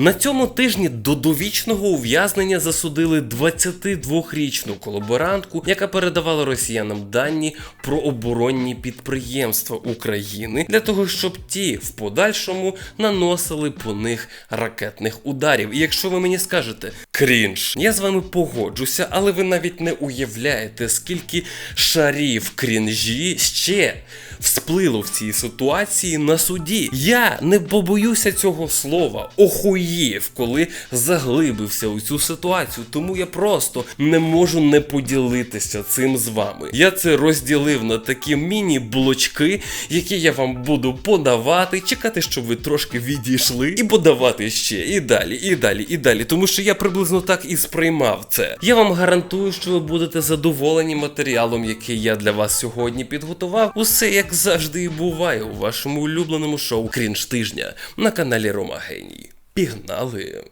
На цьому тижні до довічного ув'язнення засудили 22-річну колаборантку, яка передавала росіянам дані про оборонні підприємства України для того, щоб ті в подальшому наносили по них ракетних ударів. І якщо ви мені скажете крінж, я з вами погоджуся, але ви навіть не уявляєте, скільки шарів крінжі ще всплило в цій ситуації на суді. Я не побоюся цього слова, охуєв, коли заглибився у цю ситуацію. Тому я просто не можу не поділитися цим з вами. Я це розділив на такі міні-блочки, які я вам буду подавати, чекати, щоб ви трошки відійшли, і подавати ще і далі, і далі, і далі. Тому що я приблизно так і сприймав це. Я вам гарантую, що ви будете задоволені матеріалом, який я для вас сьогодні підготував. Усе як завжди і буває у вашому улюбленому шоу Крінж тижня на каналі Рома Геній. Пігнали!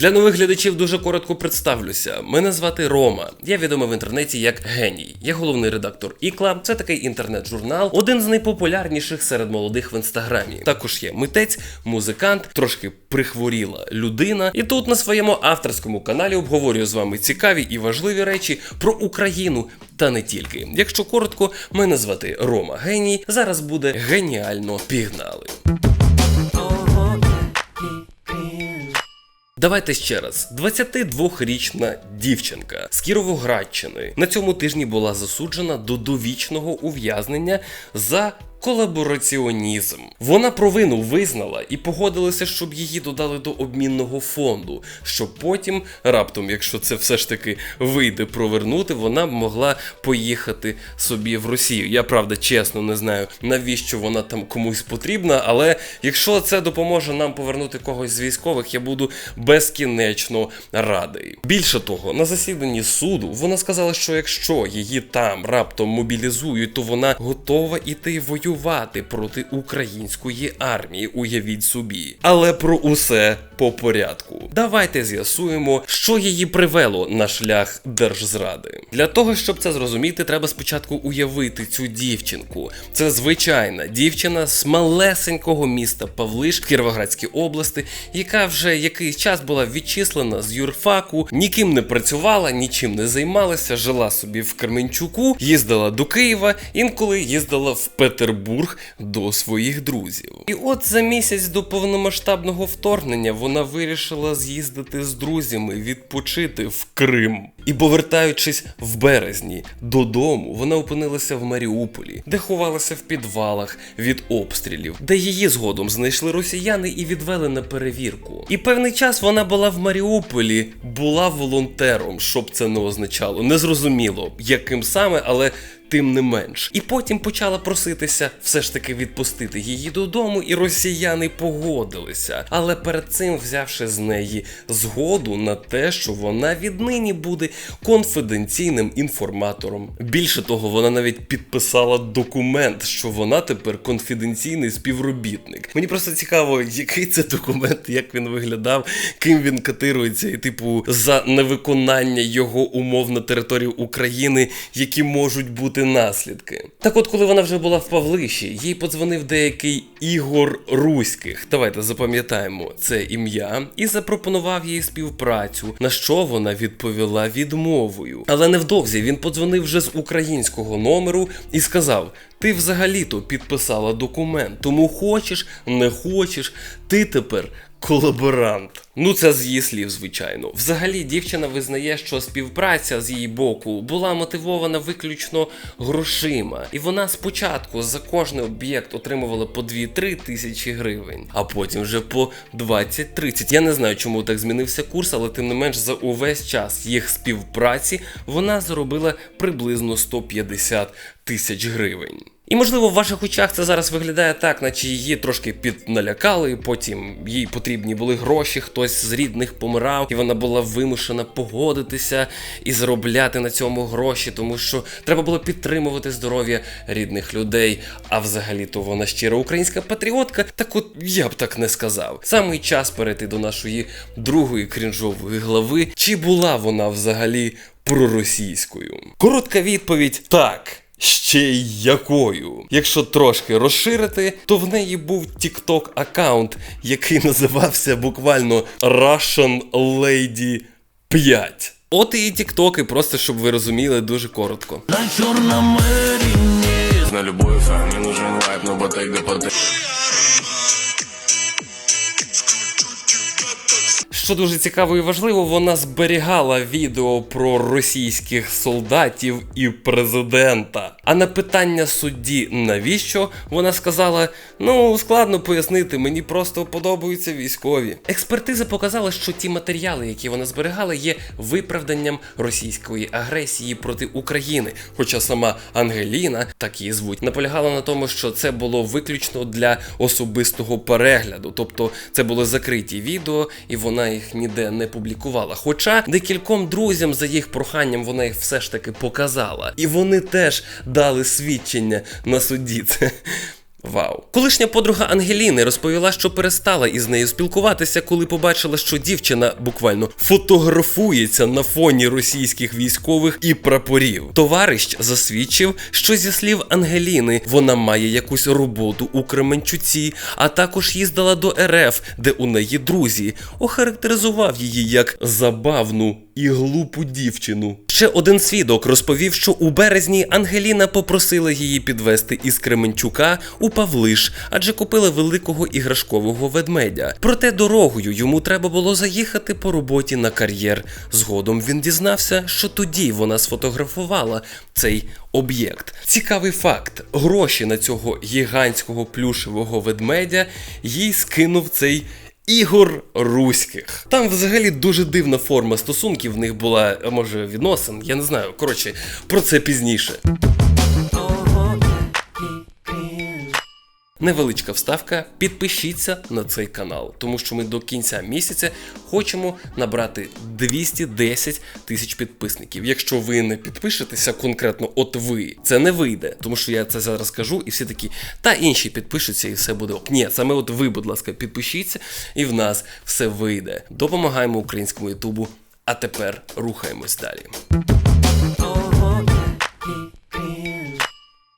Для нових глядачів дуже коротко представлюся. Мене звати Рома. Я відомий в інтернеті як геній. Я головний редактор Ікла. Це такий інтернет-журнал, один з найпопулярніших серед молодих в інстаграмі. Також є митець, музикант, трошки прихворіла людина. І тут на своєму авторському каналі обговорюю з вами цікаві і важливі речі про Україну. Та не тільки. Якщо коротко, мене звати Рома Геній. Зараз буде геніально пігнали. Давайте ще раз. 22-річна дівчинка з Кіровоградщини на цьому тижні була засуджена до довічного ув'язнення за колабораціонізм. Вона провину визнала і погодилася, щоб її додали до обмінного фонду, щоб потім, раптом, якщо це все ж таки вийде провернути, вона могла поїхати собі в Росію. Я правда чесно не знаю, навіщо вона там комусь потрібна, але якщо це допоможе нам повернути когось з військових, я буду безкінечно радий. Більше того, на засіданні суду вона сказала, що якщо її там раптом мобілізують, то вона готова іти воювати проти української армії. Уявіть собі. Але про усе по порядку. Давайте з'ясуємо, що її привело на шлях держзради. Для того, щоб це зрозуміти, треба спочатку уявити цю дівчинку. Це звичайна дівчина з малесенького міста Павлиш в Кіровоградській області, яка вже якийсь час була відчислена з юрфаку, ніким не працювала, нічим не займалася, жила собі в Кременчуку, їздила до Києва, інколи їздила в Петербург до своїх друзів. І от за місяць до повномасштабного вторгнення вона вирішила з'їздити з друзями відпочити в Крим. І повертаючись в березні додому, вона опинилася в Маріуполі, де ховалася в підвалах від обстрілів, де її згодом знайшли росіяни і відвели на перевірку. І певний час вона була в Маріуполі, була волонтером, щоб це не означало. Незрозуміло, яким саме, але тим не менш. І потім почала проситися все ж таки відпустити її додому, і росіяни погодилися. Але перед цим взявши з неї згоду на те, що вона віднині буде конфіденційним інформатором. Більше того, вона навіть підписала документ, що вона тепер конфіденційний співробітник. Мені просто цікаво, який це документ, як він виглядав, ким він катирується, і типу за невиконання його умов на території України, які можуть бути наслідки. Так от, коли вона вже була в Павлиші, їй подзвонив деякий Ігор Руських. Давайте запам'ятаємо це ім'я і запропонував їй співпрацю, на що вона відповіла відмовою. Але невдовзі він подзвонив вже з українського номеру і сказав: Ти взагалі-то підписала документ, тому хочеш, не хочеш, ти тепер колаборант. Ну, це з її слів, звичайно. Взагалі, дівчина визнає, що співпраця з її боку була мотивована виключно грошима, і вона спочатку за кожний об'єкт отримувала по 2-3 тисячі гривень, а потім вже по 20-30. Я не знаю, чому так змінився курс, але тим не менш за увесь час їх співпраці вона заробила приблизно 150 тисяч гривень. І можливо в ваших очах це зараз виглядає так, наче її трошки підналякали, потім їй потрібні були гроші, хтось з рідних помирав, і вона була вимушена погодитися і заробляти на цьому гроші, тому що треба було підтримувати здоров'я рідних людей. А взагалі-то вона щира українська патріотка. Так от я б так не сказав. Самий час перейти до нашої другої крінжової глави. Чи була вона взагалі проросійською? Коротка відповідь так. Ще й якою. Якщо трошки розширити, то в неї був TikTok аккаунт, який називався буквально Russian Lady 5. От і тіктоки, просто щоб ви розуміли дуже коротко. На чорна Мэрине На любовь, а мне нужен лайф, но ботега под Що дуже цікаво і важливо, вона зберігала відео про російських солдатів і президента. А на питання судді, навіщо вона сказала: ну складно пояснити, мені просто подобаються військові. Експертиза показала, що ті матеріали, які вона зберігала, є виправданням російської агресії проти України. Хоча сама Ангеліна, так її звуть, наполягала на тому, що це було виключно для особистого перегляду, тобто це були закриті відео, і вона їх ніде не публікувала. Хоча декільком друзям за їх проханням вона їх все ж таки показала, і вони теж дали свідчення на суді. Це Вау. Колишня подруга Ангеліни розповіла, що перестала із нею спілкуватися, коли побачила, що дівчина буквально фотографується на фоні російських військових і прапорів. Товариш засвідчив, що зі слів Ангеліни вона має якусь роботу у Кременчуці, а також їздила до РФ, де у неї друзі, охарактеризував її як забавну і глупу дівчину. Ще один свідок розповів, що у березні Ангеліна попросила її підвести із Кременчука у Павлиш, адже купила великого іграшкового ведмедя. Проте дорогою йому треба було заїхати по роботі на кар'єр. Згодом він дізнався, що тоді вона сфотографувала цей об'єкт. Цікавий факт: гроші на цього гігантського плюшевого ведмедя їй скинув цей. Ігор Руських. Там взагалі дуже дивна форма стосунків в них була, а може, відносин, я не знаю. Коротше, про це пізніше. Невеличка вставка. Підпишіться на цей канал, тому що ми до кінця місяця хочемо набрати 210 тисяч підписників. Якщо ви не підпишетеся конкретно, от ви, це не вийде, тому що я це зараз кажу, і всі такі, та інші підпишуться, і все буде. Ні, саме от ви, будь ласка, підпишіться, і в нас все вийде. Допомагаємо українському Ютубу. А тепер рухаємось далі.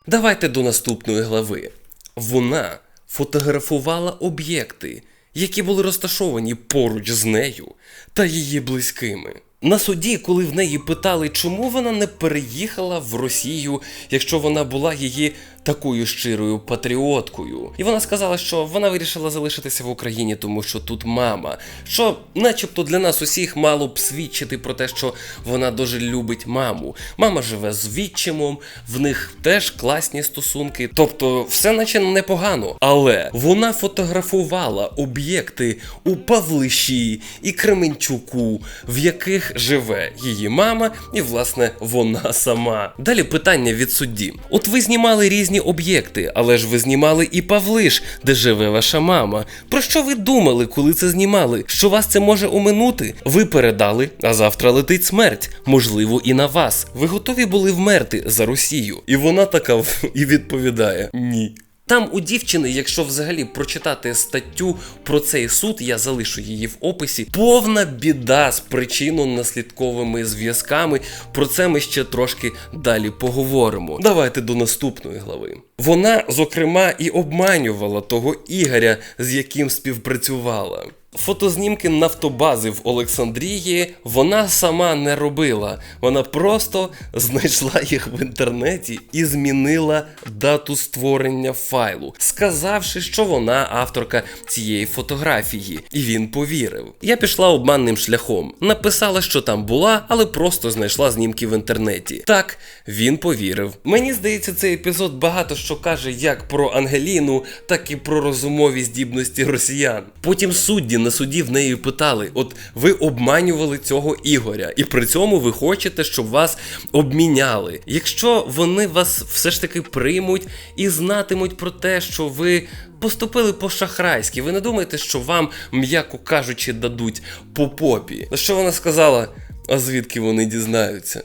Давайте до наступної глави. Вона фотографувала об'єкти, які були розташовані поруч з нею та її близькими. На суді, коли в неї питали, чому вона не переїхала в Росію, якщо вона була її такою щирою патріоткою, і вона сказала, що вона вирішила залишитися в Україні, тому що тут мама. Що, начебто, для нас усіх мало б свідчити про те, що вона дуже любить маму. Мама живе з відчимом, в них теж класні стосунки, тобто все наче непогано. Але вона фотографувала об'єкти у Павлиші і Кременчуку, в яких живе її мама, і власне вона сама. Далі питання від судді: от ви знімали різні об'єкти, але ж ви знімали і Павлиш, де живе ваша мама. Про що ви думали, коли це знімали? Що вас це може оминути? Ви передали, а завтра летить смерть, можливо, і на вас. Ви готові були вмерти за Росію? І вона така і відповідає: ні. Там у дівчини, якщо взагалі прочитати статтю про цей суд, я залишу її в описі. Повна біда з причинно-наслідковими зв'язками. Про це ми ще трошки далі поговоримо. Давайте до наступної глави. Вона, зокрема, і обманювала того Ігоря, з яким співпрацювала. Фотознімки нафтобази в Олександрії вона сама не робила. Вона просто знайшла їх в інтернеті і змінила дату створення файлу, сказавши, що вона авторка цієї фотографії. І він повірив. Я пішла обманним шляхом. Написала, що там була, але просто знайшла знімки в інтернеті. Так, він повірив. Мені здається, цей епізод багато що каже як про Ангеліну, так і про розумові здібності росіян. Потім судді на суді в неї питали: от ви обманювали цього Ігоря, і при цьому ви хочете, щоб вас обміняли. Якщо вони вас все ж таки приймуть і знатимуть про те, що ви. Поступили по-шахрайськи. Ви не думаєте, що вам, м'яко кажучи, дадуть по попі? Що вона сказала? А звідки вони дізнаються?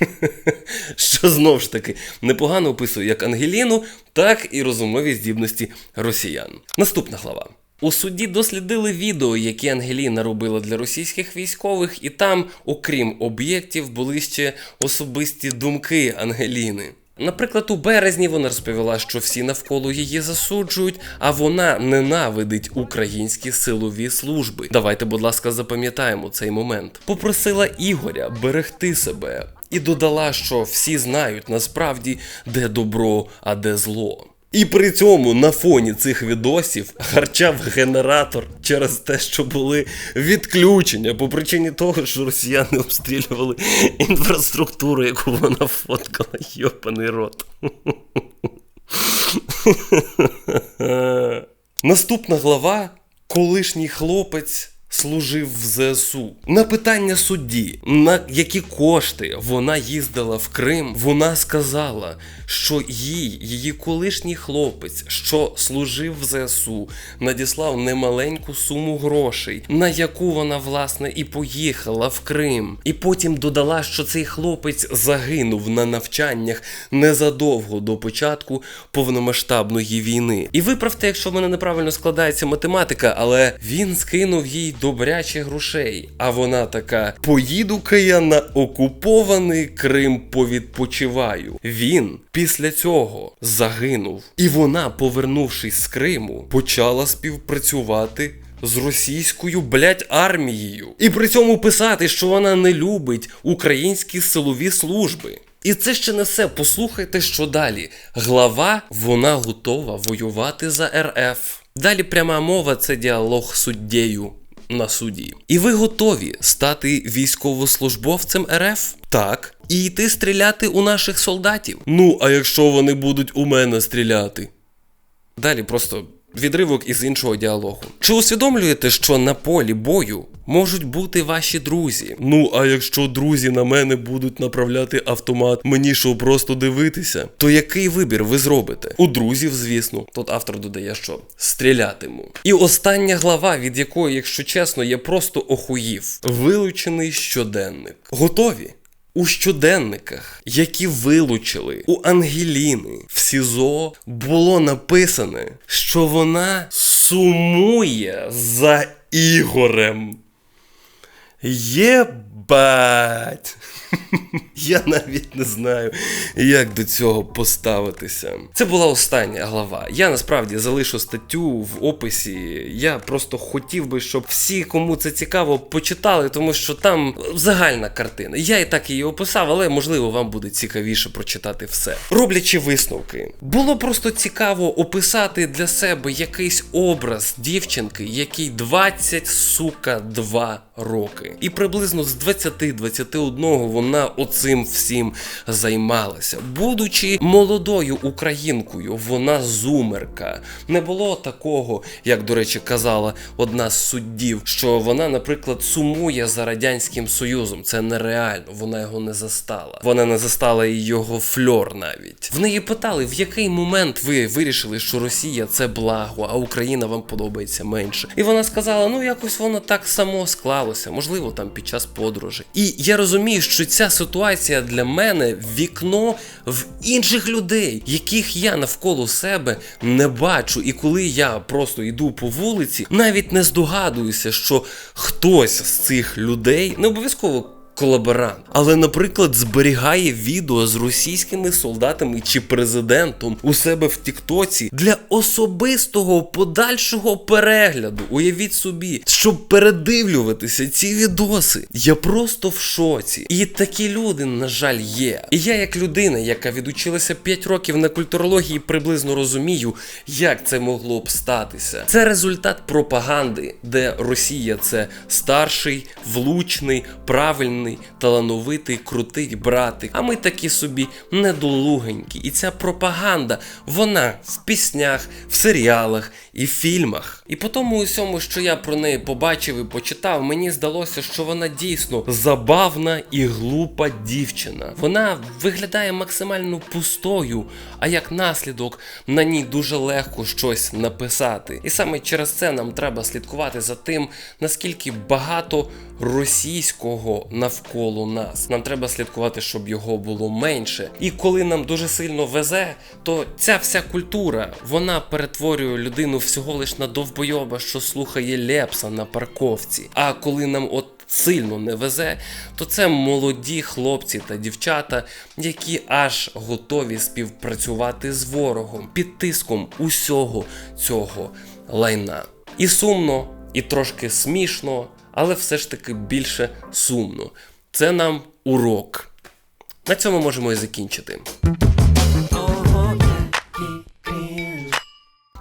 Що знов ж таки непогано описує як Ангеліну, так і розумові здібності росіян. Наступна глава. У суді дослідили відео, які Ангеліна робила для російських військових, і там, окрім об'єктів, були ще особисті думки Ангеліни. Наприклад, у березні вона розповіла, що всі навколо її засуджують, а вона ненавидить українські силові служби. Давайте, будь ласка, запам'ятаємо цей момент. Попросила Ігоря берегти себе і додала, що всі знають насправді, де добро, а де зло. І при цьому на фоні цих відосів харчав генератор через те, що були відключення по причині того, що росіяни обстрілювали інфраструктуру, яку вона фоткала. Йопаний рот. Наступна глава колишній хлопець. Служив в ЗСУ. На питання судді, на які кошти вона їздила в Крим, вона сказала, що їй, її колишній хлопець, що служив в ЗСУ, надіслав немаленьку суму грошей, на яку вона власне і поїхала в Крим. І потім додала, що цей хлопець загинув на навчаннях незадовго до початку повномасштабної війни. І виправте, якщо в мене неправильно складається математика, але він скинув їй добряче грошей. А вона така: поїду-ка я на окупований Крим повідпочиваю. Він після цього загинув. І вона, повернувшись з Криму, почала співпрацювати. З російською блять армією, і при цьому писати, що вона не любить українські силові служби. І це ще не все. Послухайте, що далі. Глава вона готова воювати за РФ. Далі пряма мова це діалог з суддєю на суді. І ви готові стати військовослужбовцем РФ? Так. І йти стріляти у наших солдатів. Ну, а якщо вони будуть у мене стріляти? Далі просто відривок із іншого діалогу. Чи усвідомлюєте, що на полі бою можуть бути ваші друзі? Ну, а якщо друзі на мене будуть направляти автомат, мені що просто дивитися, то який вибір ви зробите? У друзів, звісно. Тут автор додає, що стрілятиму. І остання глава, від якої, якщо чесно, я просто охуїв. Вилучений щоденник. Готові? У щоденниках, які вилучили у Ангеліни в СІЗО, було написане, що вона сумує за Ігорем. Єбать. Я навіть не знаю, як до цього поставитися. Це була остання глава. Я насправді залишу статтю в описі. Я просто хотів би, щоб всі, кому це цікаво, почитали, тому що там загальна картина. Я і так її описав, але можливо вам буде цікавіше прочитати все. Роблячи висновки, було просто цікаво описати для себе якийсь образ дівчинки, якій 20, сука, 2 роки. І приблизно з 20-21 вона оцим всім займалася. Будучи молодою українкою, вона зумерка. Не було такого, як, до речі, казала одна з суддів, що вона, наприклад, сумує за Радянським Союзом. Це нереально, вона його не застала. Вона не застала і його фльор навіть. В неї питали, в який момент ви вирішили, що Росія це благо, а Україна вам подобається менше. І вона сказала: ну якось воно так само склалося, можливо, там під час подорожі. І я розумію, що ця ситуація для мене вікно в інших людей, яких я навколо себе не бачу. І коли я просто йду по вулиці, навіть не здогадуюся, що хтось з цих людей не обов'язково. Колаборант, але, наприклад, зберігає відео з російськими солдатами чи президентом у себе в Тіктоці для особистого подальшого перегляду. Уявіть собі, щоб передивлюватися ці відоси. Я просто в шоці. І такі люди, на жаль, є. І я, як людина, яка відучилася 5 років на культурології, приблизно розумію, як це могло б статися. Це результат пропаганди, де Росія це старший, влучний, правильний талановитий, крутий братик. А ми такі собі недолугенькі. І ця пропаганда, вона в піснях, в серіалах і в фільмах. І по тому усьому, що я про неї побачив і почитав, мені здалося, що вона дійсно забавна і глупа дівчина. Вона виглядає максимально пустою, а як наслідок на ній дуже легко щось написати. І саме через це нам треба слідкувати за тим, наскільки багато російського навколо нас. Нам треба слідкувати, щоб його було менше. І коли нам дуже сильно везе, то ця вся культура вона перетворює людину всього лиш на довбойоба, що слухає Лепса на парковці. А коли нам от сильно не везе, то це молоді хлопці та дівчата, які аж готові співпрацювати з ворогом під тиском усього цього лайна. І сумно, і трошки смішно, але все ж таки більше сумно. Це нам урок. На цьому можемо і закінчити.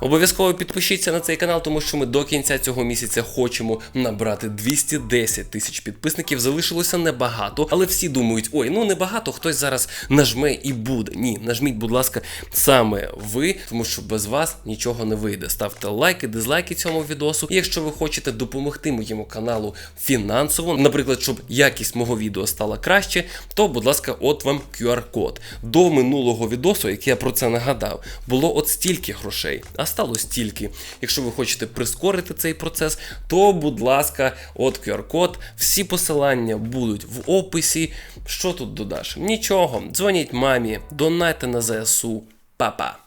Обов'язково підпишіться на цей канал, тому що ми до кінця цього місяця хочемо набрати 210 тисяч підписників. Залишилося небагато, але всі думають: ой, ну небагато, хтось зараз нажме і буде. Ні, нажміть, будь ласка, саме ви, тому що без вас нічого не вийде. Ставте лайки, дизлайки цьому відосу. І якщо ви хочете допомогти моєму каналу фінансово, наприклад, щоб якість мого відео стала краще, то, будь ласка, от вам QR-код. До минулого відосу, як я про це нагадав, було от стільки грошей, а стало стільки. Якщо ви хочете прискорити цей процес, то, будь ласка, от QR-код. Всі посилання будуть в описі. Що тут додаш? Нічого. Дзвоніть мамі, донайте на ЗСУ. Па-па.